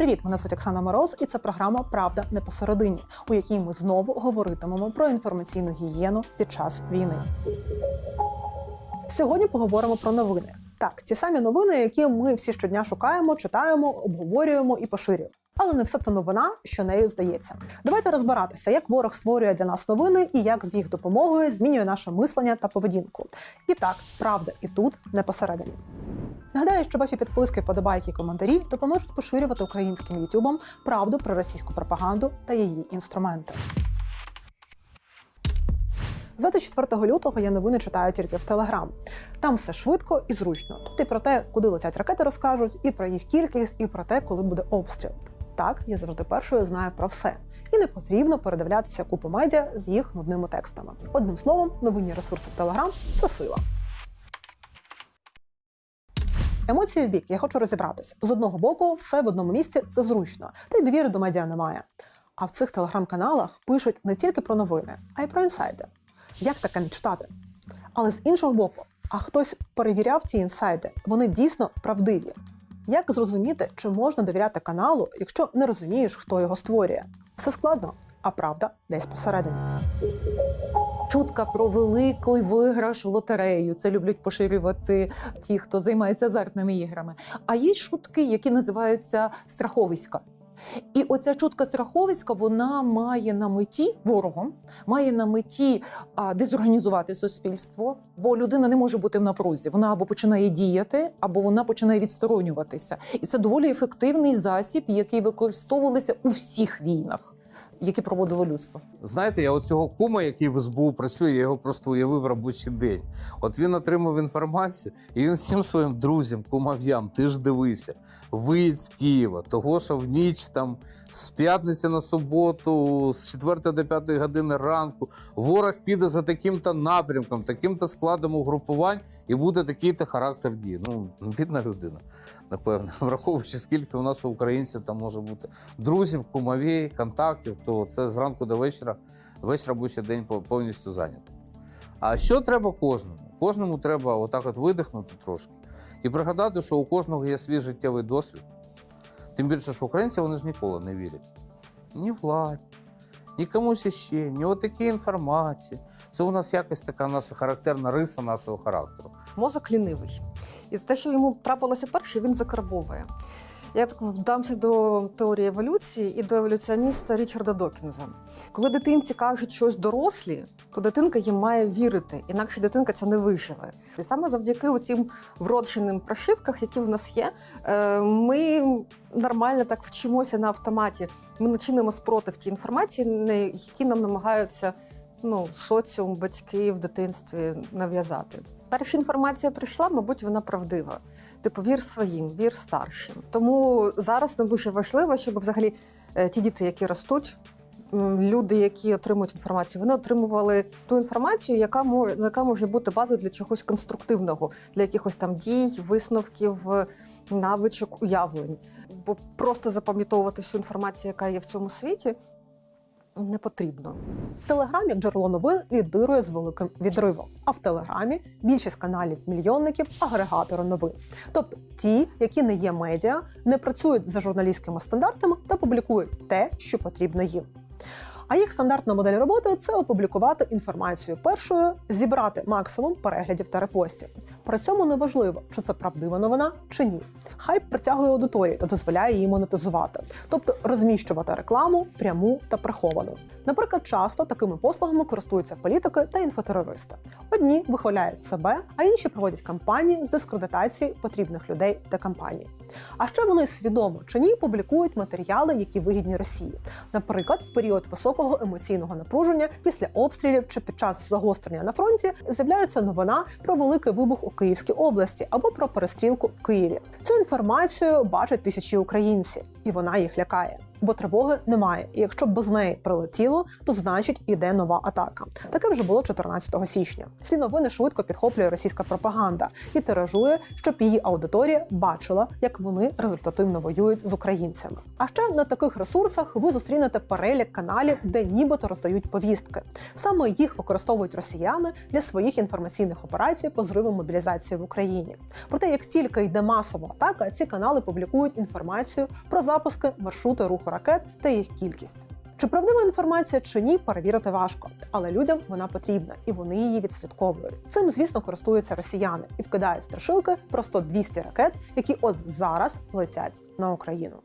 Привіт, мене звуть Оксана Мороз, і це програма Правда не посередині, у якій ми знову говоритимемо про інформаційну гігієну під час війни. Сьогодні поговоримо про новини. Так, ті самі новини, які ми всі щодня шукаємо, читаємо, обговорюємо і поширюємо. Але не все це новина, що нею здається. Давайте розбиратися, як ворог створює для нас новини і як з їх допомогою змінює наше мислення та поведінку. І так, правда, і тут не посередині. Нагадаю, що ваші підписки, подобайки коментарі допоможуть поширювати українським ютубом правду про російську пропаганду та її інструменти. З 24 лютого я новини читаю тільки в Телеграм. Там все швидко і зручно. Тут і про те, куди летять ракети, розкажуть, і про їх кількість, і про те, коли буде обстріл. Так, я завжди першою знаю про все. І не потрібно передивлятися купу медіа з їх нудними текстами. Одним словом, новинні ресурси в Телеграм це сила. Емоції в бік, я хочу розібратись. З одного боку, все в одному місці це зручно, та й довіри до медіа немає. А в цих телеграм-каналах пишуть не тільки про новини, а й про інсайди. Як таке не читати? Але з іншого боку, а хтось перевіряв ті інсайди, вони дійсно правдиві. Як зрозуміти, чи можна довіряти каналу, якщо не розумієш, хто його створює? Все складно, а правда десь посередині. Чутка про великий виграш в лотерею. Це люблять поширювати ті, хто займається азартними іграми. А є чутки, які називаються страховиська. І оця чутка страховиська вона має на меті ворогом, має на меті а, дезорганізувати суспільство, бо людина не може бути в напрузі. Вона або починає діяти, або вона починає відсторонюватися. І це доволі ефективний засіб, який використовувався у всіх війнах, які проводило людство. Знаєте, я оцього кума, який в СБУ працює, я його просто уявив робочий день. От він отримав інформацію, і він всім своїм друзям, кумов'ям, ти ж дивися, виїдь з Києва, того, що в ніч там з п'ятниці на суботу, з 4 до 5 години ранку, ворог піде за таким-то напрямком, таким-то складом угрупувань, і буде такий-то характер дії. Ну, бідна людина. Напевно, враховуючи, скільки у нас українців там може бути друзів, кумові, контактів, то це зранку до вечора, весь робочий день повністю зайнятий. А що треба кожному? Кожному треба отак от видихнути трошки і пригадати, що у кожного є свій життєвий досвід. Тим більше, що українці вони ж ніколи не вірять. Ні владі, ні комусь іще, ні отакій інформації. Це у нас якась така наша характерна риса нашого характеру. мозок лінивий. І те, що йому трапилося перше, він закарбовує. Я так вдамся до теорії еволюції і до еволюціоніста Річарда Докінза. Коли дитинці кажуть щось дорослі, то дитинка їм має вірити, інакше дитинка це не виживе. І саме завдяки цим вродженим прошивках, які в нас є, е, ми нормально так вчимося на автоматі. Ми не чинимо спротив тій інформації, які нам намагаються ну, соціум, батьки в дитинстві нав'язати. Перша інформація прийшла, мабуть, вона правдива. Типу, вір своїм, вір старшим. Тому зараз нам дуже важливо, щоб взагалі е, ті діти, які ростуть, люди, які отримують інформацію, вони отримували ту інформацію, яка може, яка може бути базою для чогось конструктивного, для якихось там дій, висновків, навичок, уявлень. Бо просто запам'ятовувати всю інформацію, яка є в цьому світі, не потрібно. Телеграм як джерело новин лідирує з великим відривом. А в Телеграмі більшість каналів мільйонників агрегатори новин. Тобто ті, які не є медіа, не працюють за журналістськими стандартами та публікують те, що потрібно їм. А їх стандартна модель роботи це опублікувати інформацію першою, зібрати максимум переглядів та репостів. При цьому не важливо, чи це правдива новина чи ні. Хайп притягує аудиторію та дозволяє її монетизувати, тобто розміщувати рекламу пряму та приховану. Наприклад, часто такими послугами користуються політики та інфотерористи. Одні вихваляють себе, а інші проводять кампанії з дискредитації потрібних людей та кампаній. А ще вони свідомо чи ні публікують матеріали, які вигідні Росії, наприклад, в період високого емоційного напруження після обстрілів чи під час загострення на фронті з'являється новина про великий вибух у Київській області або про перестрілку в Києві. Цю інформацію бачать тисячі українців, і вона їх лякає. Бо тривоги немає. І якщо без неї прилетіло, то значить іде нова атака. Таке вже було 14 січня. Ці новини швидко підхоплює російська пропаганда і тиражує, щоб її аудиторія бачила, як вони результативно воюють з українцями. А ще на таких ресурсах ви зустрінете перелік каналів, де нібито роздають повістки. Саме їх використовують росіяни для своїх інформаційних операцій по зриву мобілізації в Україні. Проте, як тільки йде масова атака, ці канали публікують інформацію про запуски, маршрути руху ракет та їх кількість. Чи правдива інформація чи ні, перевірити важко, але людям вона потрібна, і вони її відслідковують. Цим, звісно, користуються росіяни і вкидають страшилки про 100-200 ракет, які от зараз летять на Україну.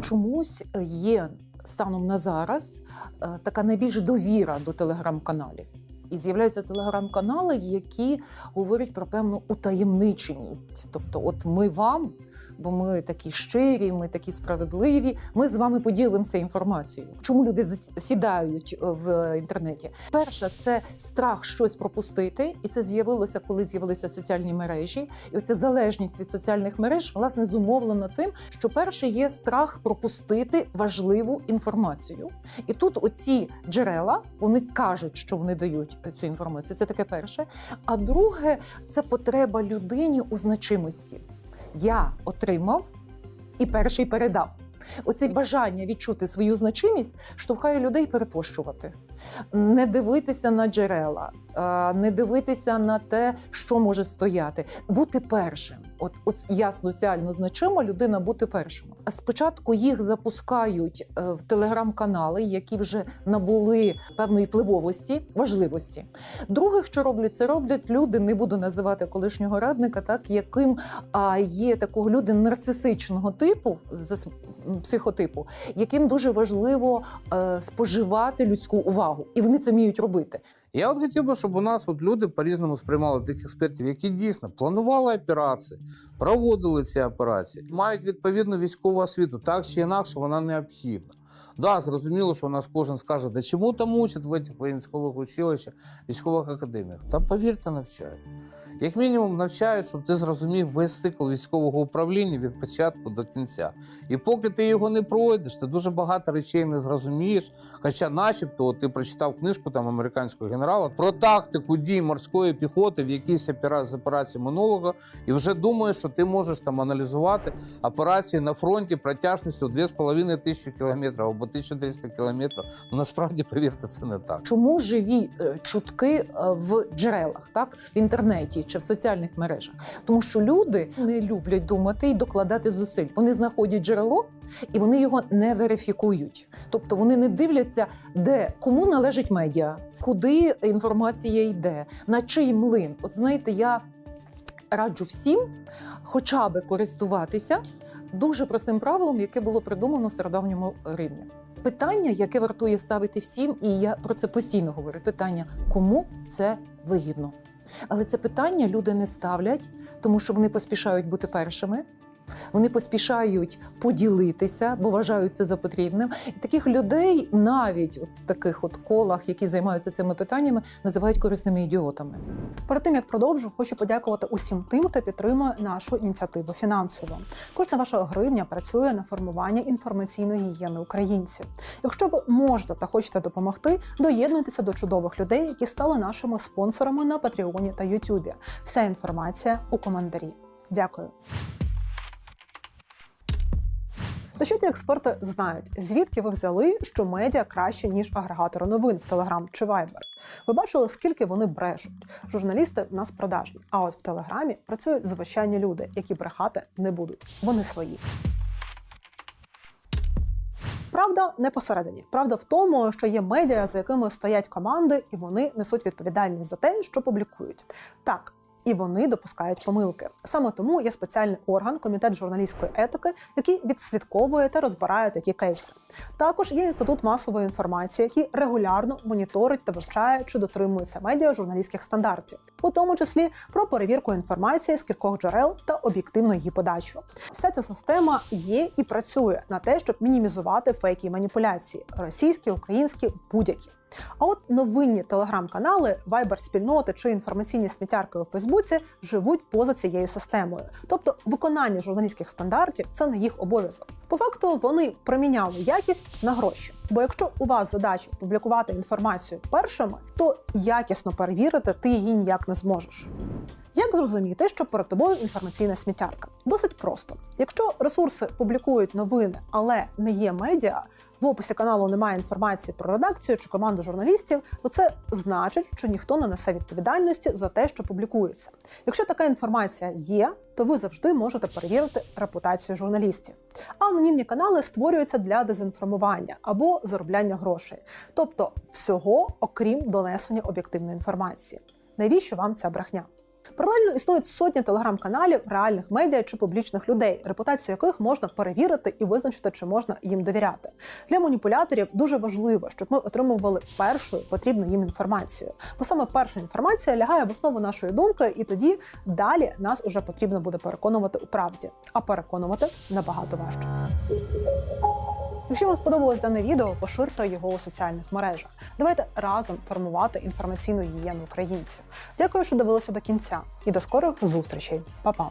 Чомусь є станом на зараз е, така найбільш довіра до телеграм-каналів. І з'являються телеграм-канали, які говорять про певну утаємниченість. Тобто, от ми вам, бо ми такі щирі, ми такі справедливі, ми з вами поділимося інформацією. Чому люди зас- сідають е, в інтернеті? Перше, це страх щось пропустити, і це з'явилося, коли з'явилися соціальні мережі. І оця залежність від соціальних мереж власне зумовлена тим, що перше є страх пропустити важливу інформацію. І тут оці джерела вони кажуть, що вони дають цю інформацію. Це таке перше. А друге, це потреба людині у значимості. Я отримав і перший передав. Оце бажання відчути свою значимість штовхає людей перепощувати, не дивитися на джерела, е, не дивитися на те, що може стояти, бути першим. От, от я соціально значима людина бути першим. Спочатку їх запускають е, в телеграм-канали, які вже набули певної впливовості, важливості. Друге, що роблять, це роблять люди, не буду називати колишнього радника, так яким а, є такого люди нарцисичного типу, психотипу, яким дуже важливо е, споживати людську увагу, і вони це вміють робити. Я от хотів би, щоб у нас от люди по-різному сприймали тих експертів, які дійсно планували операції, проводили ці операції, мають відповідну військову освіту, так чи інакше вона необхідна. Да, зрозуміло, що у нас кожен скаже, да чому там учать в цих військових училищах, військових академіях. Та повірте, навчають. Як мінімум, навчають, щоб ти зрозумів весь цикл військового управління від початку до кінця. І поки ти його не пройдеш, ти дуже багато речей не зрозумієш. Хоча, начебто, ти прочитав книжку там американського генерала про тактику дій морської піхоти в якійсь операції минулого, і вже думаєш, що ти можеш там аналізувати операції на фронті протяжністю 2,5 тисячі кілометрів або 1300 кілометрів. Ну насправді, повірте, це не так. Чому живі е, чутки е, в джерелах, так в інтернеті чи в соціальних мережах? Тому що люди не люблять думати і докладати зусиль. Вони знаходять джерело. І вони його не верифікують, тобто вони не дивляться, де кому належить медіа, куди інформація йде, на чий млин. От знаєте, я раджу всім хоча би користуватися дуже простим правилом, яке було придумано в стародавньому Римі. Питання, яке вартує ставити всім, і я про це постійно говорю: питання, кому це вигідно. Але це питання люди не ставлять, тому що вони поспішають бути першими. Вони поспішають поділитися, бо вважають це за потрібним. І таких людей навіть от таких от колах, які займаються цими питаннями, називають корисними ідіотами. Перед тим як продовжу, хочу подякувати усім тим, хто підтримує нашу ініціативу фінансово. Кожна ваша гривня працює на формування інформаційної гігієни українців. Якщо ви можете та хочете допомогти, доєднуйтеся до чудових людей, які стали нашими спонсорами на Патреоні та Ютубі. Вся інформація у коментарі. Дякую. То що ці експерти знають? Звідки ви взяли, що медіа краще ніж агрегатори новин в Telegram чи Viber? Ви бачили, скільки вони брешуть? Журналісти в нас продажні. А от в Телеграмі працюють звичайні люди, які брехати не будуть. Вони свої. Правда не посередині. Правда в тому, що є медіа, за якими стоять команди, і вони несуть відповідальність за те, що публікують. Так. І вони допускають помилки. Саме тому є спеціальний орган, комітет журналістської етики, який відслідковує та розбирає такі кейси. Також є інститут масової інформації, який регулярно моніторить та вивчає, чи дотримуються медіа журналістських стандартів, у тому числі про перевірку інформації з кількох джерел та об'єктивну її подачу. Вся ця система є і працює на те, щоб мінімізувати фейки і маніпуляції російські, українські, будь-які. А от новинні телеграм-канали, вайбер-спільноти чи інформаційні сміттярки у Фейсбуці живуть поза цією системою. Тобто виконання журналістських стандартів це не їх обов'язок. По факту вони проміняли якість на гроші. Бо якщо у вас задача публікувати інформацію першими, то якісно перевірити ти її ніяк не зможеш. Як зрозуміти, що перед тобою інформаційна сміттярка? Досить просто. Якщо ресурси публікують новини, але не є медіа, в описі каналу немає інформації про редакцію чи команду журналістів, то це значить, що ніхто не несе відповідальності за те, що публікується. Якщо така інформація є, то ви завжди можете перевірити репутацію журналістів. А анонімні канали створюються для дезінформування або заробляння грошей, тобто всього, окрім донесення об'єктивної інформації. Навіщо вам ця брехня? Паралельно існують сотні телеграм-каналів реальних медіа чи публічних людей, репутацію яких можна перевірити і визначити, чи можна їм довіряти. Для маніпуляторів дуже важливо, щоб ми отримували першу потрібну їм інформацію. Бо саме перша інформація лягає в основу нашої думки, і тоді далі нас уже потрібно буде переконувати у правді, а переконувати набагато важче. Якщо вам сподобалось дане відео, поширте його у соціальних мережах. Давайте разом формувати інформаційну гігієну українців. Дякую, що дивилися до кінця, і до скорих зустрічей. Па-па!